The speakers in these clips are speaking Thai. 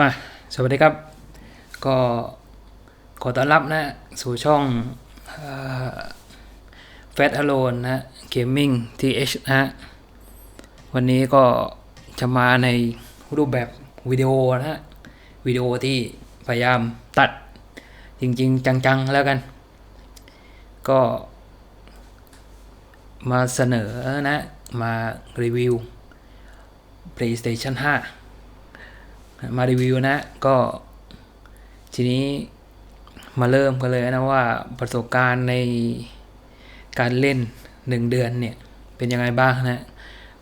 มา สวัสดีครับ ก็ขอต้อนรับนะ สู่ช่องแฟตอโลนนะเกมมิ่งทีเอชนะ วันนี้ก็จะมาในรูปแบบวิดีโอนะวิดีโอที่พยายามตัดจริง ๆ จัง ๆ แล้วกัน ก็มาเสนอนะ มารีวิว PlayStation 5 มารีวิวนะก็ทีนี้มาเริ่มกันเลยนะว่าประสบการณ์ในการเล่น 1 เดือนเนี่ยเป็นยังไงบ้างนะ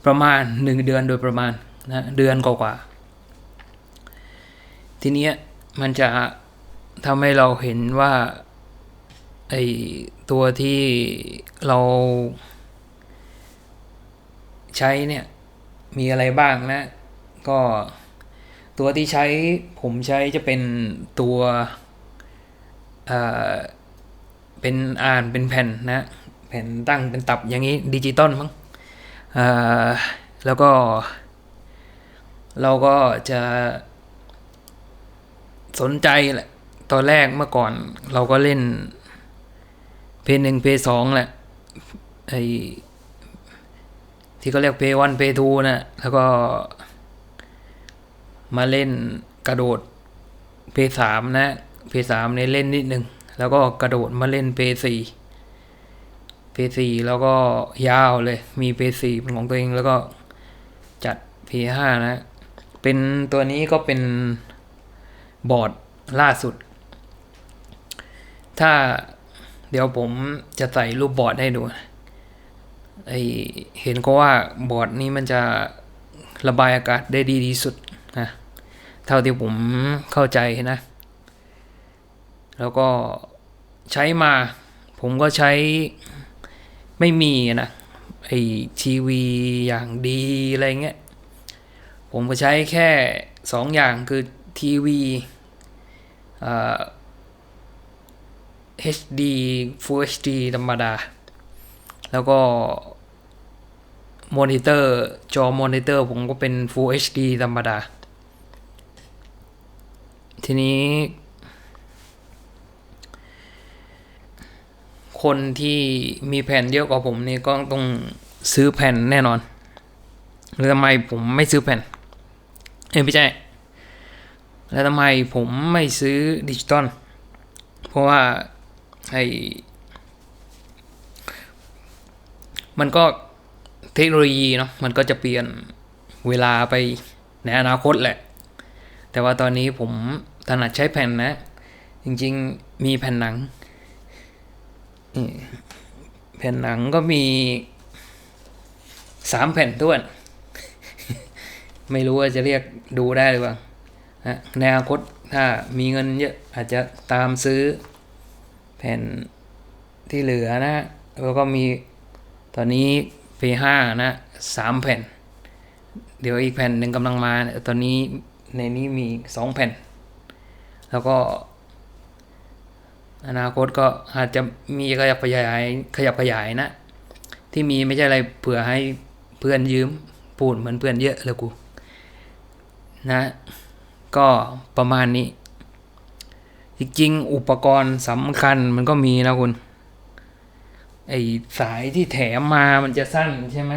ประมาณ 1 เดือนโดยประมาณนะเดือนกว่าๆทีเนี้ยมันจะทำให้เราเห็นว่าไอตัวที่เราใช้เนี่ยมีอะไรบ้างนะ ก็ ตัวที่ใช้ผมใช้จะเป็นตัวเอ่อเป็นอ่านเป็นแผ่นนะแผ่นตั้งเป็นตับอย่างนี้ดิจิตอลมั้งเอ่อแล้วก็ เราก็จะสนใจแหละตอนแรกเมื่อก่อนเราก็เล่น เพย์หนึ่งเพย์สองแหละไอที่เขาเรียกเพย์วันเพย์ทูนะแล้วก็ มาเล่นกระโดดเพย์สามนะเพย์สามเนี่ยเล่นนิดนึง แล้วก็กระโดดมาเล่นเพย์สี่เพย์สี่แล้วก็ยาวเลย มีเพย์สี่เป็นของตัวเองแล้วก็จัดเพย์ห้านะ เป็นตัวนี้ก็เป็นบอร์ดล่าสุด ถ้าเดี๋ยวผมจะใส่รูปบอร์ดให้ดูไอเห็นก็ว่าบอร์ดนี้มันจะระบายอากาศได้ดีที่สุดนะ เท่าที่ผมเข้าใจนะ แล้วก็ใช้มา ผมก็ใช้ไม่มีนะไอทีวีอย่างดีอะไรเงี้ย ผมก็ใช้แค่สองอย่างคือทีวี HD Full HD ธรรมดา แล้วก็มอนิเตอร์จอมอนิเตอร์ผมก็เป็น Full HD ธรรมดา ทีนี้ คนที่มีแผ่นเยอะกว่าผมนี่ก็ต้องซื้อแผ่นแน่นอนแล้วทำไมผมไม่ซื้อแผ่น เอ้ยไม่ใช่แล้วทำไมผมไม่ซื้อดิจิตอลเพราะว่าไอมันก็เทคโนโลยีเนาะมันก็จะเปลี่ยนเวลาไปในอนาคตแหละ แต่ว่าตอนนี้ผมถนัดใช้แผ่นนะ จริงๆมีแผ่นหนังแผ่นหนังก็มีสามแผ่นท้วน ไม่รู้ว่าจะเรียกดูได้หรือเปล่านะในอนาคตถ้ามีเงินเยอะอาจจะตามซื้อแผ่นที่เหลือนะ แล้วก็มีตอนนี้ P5 นะสามแผ่น เดี๋ยวอีกแผ่นหนึ่งกำลังมา ตอนนี้ ในนี้มีสองแผ่น แล้วก็ อนาคตก็อาจจะมีขยับขยายขยับขยายนะ ที่มีไม่ใช่อะไรเผื่อให้เพื่อนยืมพูดเหมือนเพื่อนเยอะเลยกู นะ ก็ประมาณนี้ จริงๆอุปกรณ์สำคัญมันก็มีนะคุณ ไอสายที่แถมมามันจะสั้นใช่ไหม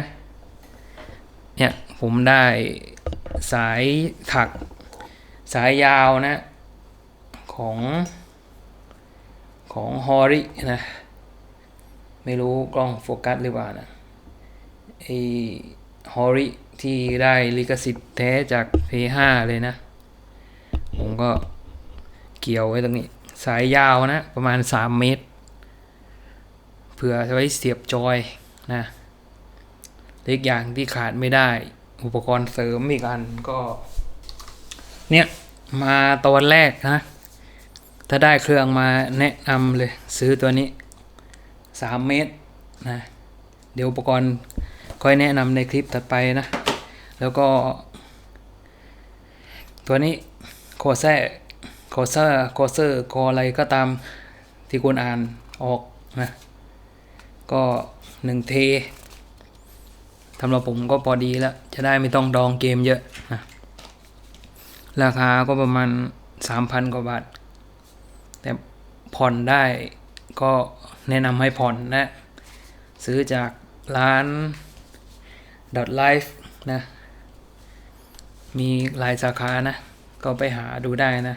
เนี่ยผมได้ สายถักสายยาวนะ ของของฮอรินะ ไม่รู้กล้องโฟกัสหรือเปล่านะไอฮอริที่ได้ลิขสิทธิ์แท้จาก P5 เลยนะ ผมก็เกี่ยวไว้ตรงนี้ สายยาวนะ ประมาณ 3 เมตร เพื่อไว้เสียบจอยนะเล็กอย่างที่ขาดไม่ได้ อุปกรณ์เสริมอีกอันก็ เนี่ยมาตอนแรกนะ ถ้าได้เครื่องมาแนะนำเลย ซื้อตัวนี้3เมตรนะ เดี๋ยวอุปกรณ์ค่อยแนะนำในคลิปถัดไปนะ แล้วก็ ตัวนี้โคแซโคเซอร์โคเซอร์โคอะไรก็ตามที่คุณอ่านออกนะ ก็หนึ่งเทำหรับผมก็พอดีแล้ว จะได้ไม่ต้องดองเกมเยอะนะราคาก็ประมาณสามพันกว่าบาท แต่ผ่อนได้ก็แนะนำให้ผ่อนนะ ซื้อจากร้าน dot life นะ มีหลายสาขานะ ก็ไปหาดูได้นะ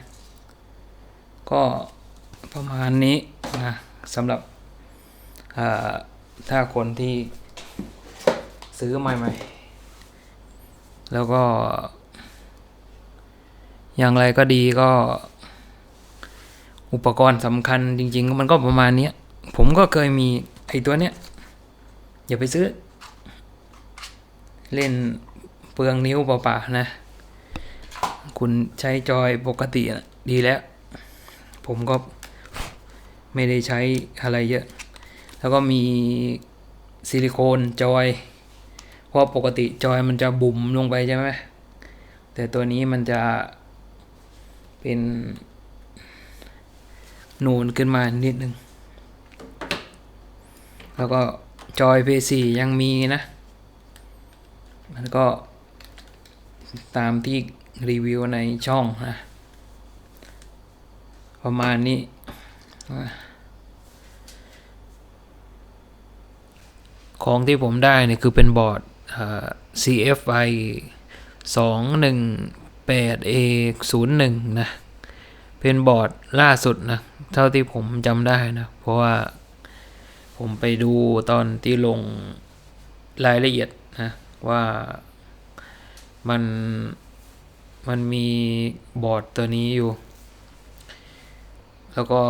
ก็ประมาณนี้นะสำหรับถ้าคนที่ ซื้อใหม่ๆ แล้วก็ อย่างไรก็ดีก็ อุปกรณ์สำคัญจริง ๆ มันก็ประมาณนี้ผมก็เคยมีไอ้ตัวเนี้ย อย่าไปซื้อ เล่นเปลืองนิ้วเปล่าๆนะ คุณใช้จอยปกติอะดีแล้ว ผมก็ไม่ได้ใช้อะไรเยอะ แล้วก็มีซิลิโคนจอย ราะปกติจอยมันจะบุ๋มลงไปใช่ไหมแต่ตัวนี้มันจะเป็นนูนขึ้นมานิดนึง แล้วก็จอย P4 ยังมีนะ มันก็ตามที่รีวิวในช่องนะ ประมาณนี้ของที่ผมได้เนี่ยคือเป็นบอร์ด CFI 218 A 0 1 นะ เป็นบอร์ดล่าสุดนะ เท่าที่ผมจำได้นะ เพราะว่าผมไปดูตอนที่ลงรายละเอียดนะว่ามันมันมีบอร์ดตัวนี้อยู่ แล้วก็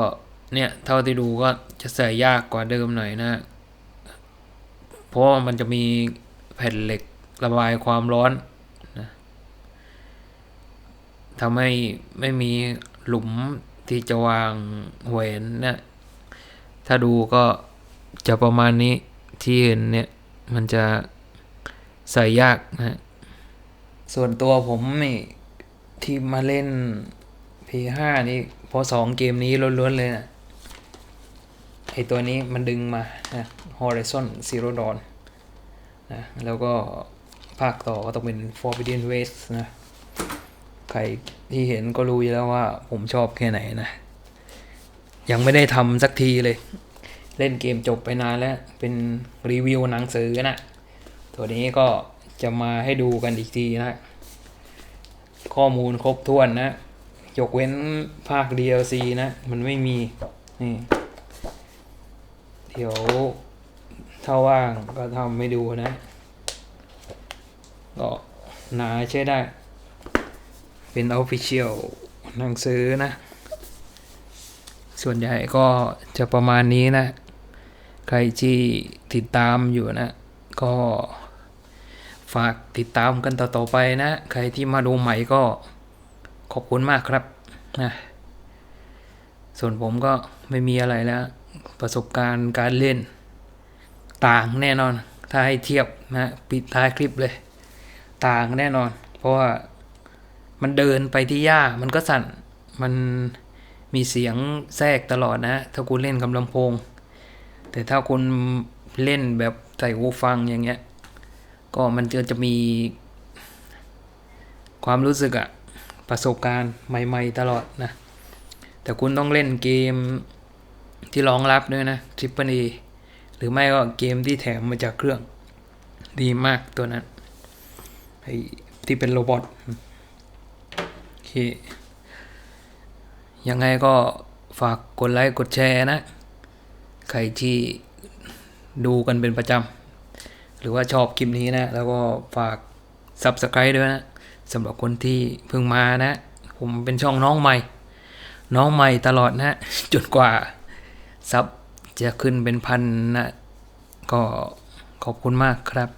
เนี่ยเท่าที่ดูก็จะใส่ยากกว่าเดิมหน่อยนะ เพราะว่ามันจะมี แผ่นเหล็กระบายความร้อนนะทำให้ไม่มีหลุมที่จะวางแหวนนะถ้าดูก็จะประมาณนี้ที่เห็นเนี่ยมันจะใส่ยากนะส่วนตัวผมนี่ที่มาเล่น P5 นี่พราะสองเกมนี้ล้วนๆเลยนะไอตัวนี้มันดึงมานะ Horizon Zero Dawn นะแล้วก็ภาคต่อก็ต้องเป็น Forbidden West นะ ใครที่เห็นก็รู้อยู่แล้วว่าผมชอบแค่ไหนนะ ยังไม่ได้ทำสักทีเลย เล่นเกมจบไปนานแล้ว เป็นรีวิวหนังสือนะ ตัวนี้ก็จะมาให้ดูกันอีกทีนะ ข้อมูลครบถ้วนนะ ยกเว้นภาค DLC นะ มันไม่มี นี่ เดี๋ยว ถ้าว่างก็ทำให้ดูนะก็หนาใช้ได้ เป็น Official หนังสือนะ ส่วนใหญ่ก็จะประมาณนี้นะ ใครที่ติดตามอยู่นะ ก็ฝากติดตามกันต่อๆไปนะ ใครที่มาดูใหม่ก็ขอบคุณมากครับนะส่วนผมก็ไม่มีอะไรแล้ว ประสบการณ์การเล่น ต่างแน่นอน ถ้าให้เทียบนะปิดท้ายคลิปเลย ต่างแน่นอน เพราะว่ามันเดินไปที่หญ้ามันก็สั่น มันมีเสียงแทรกตลอดนะ ถ้าคุณเล่นกับลำโพง แต่ถ้าคุณเล่นแบบใส่หูฟังอย่างเงี้ย ก็มันจะจะมี ความรู้สึกอะประสบการณ์ใหม่ ๆ ตลอดนะ แต่คุณต้องเล่นเกมที่รองรับด้วยนะทริปเปิล หรือไม่ก็เกมที่แถมมาจากเครื่อง ดีมากตัวนั้นไอที่เป็นโรบอทโอเค ยังไงก็ฝากกดไลค์กดแชร์นะ ใครที่ดูกันเป็นประจำ หรือว่าชอบคลิปนี้นะ แล้วก็ฝาก Subscribe ด้วยนะสำหรับคนที่เพิ่งมานะ ผมเป็นช่องน้องใหม่ น้องใหม่ตลอดนะ จนกว่าซับ จะขึ้นเป็นพันนะก็ขอบคุณมากครับ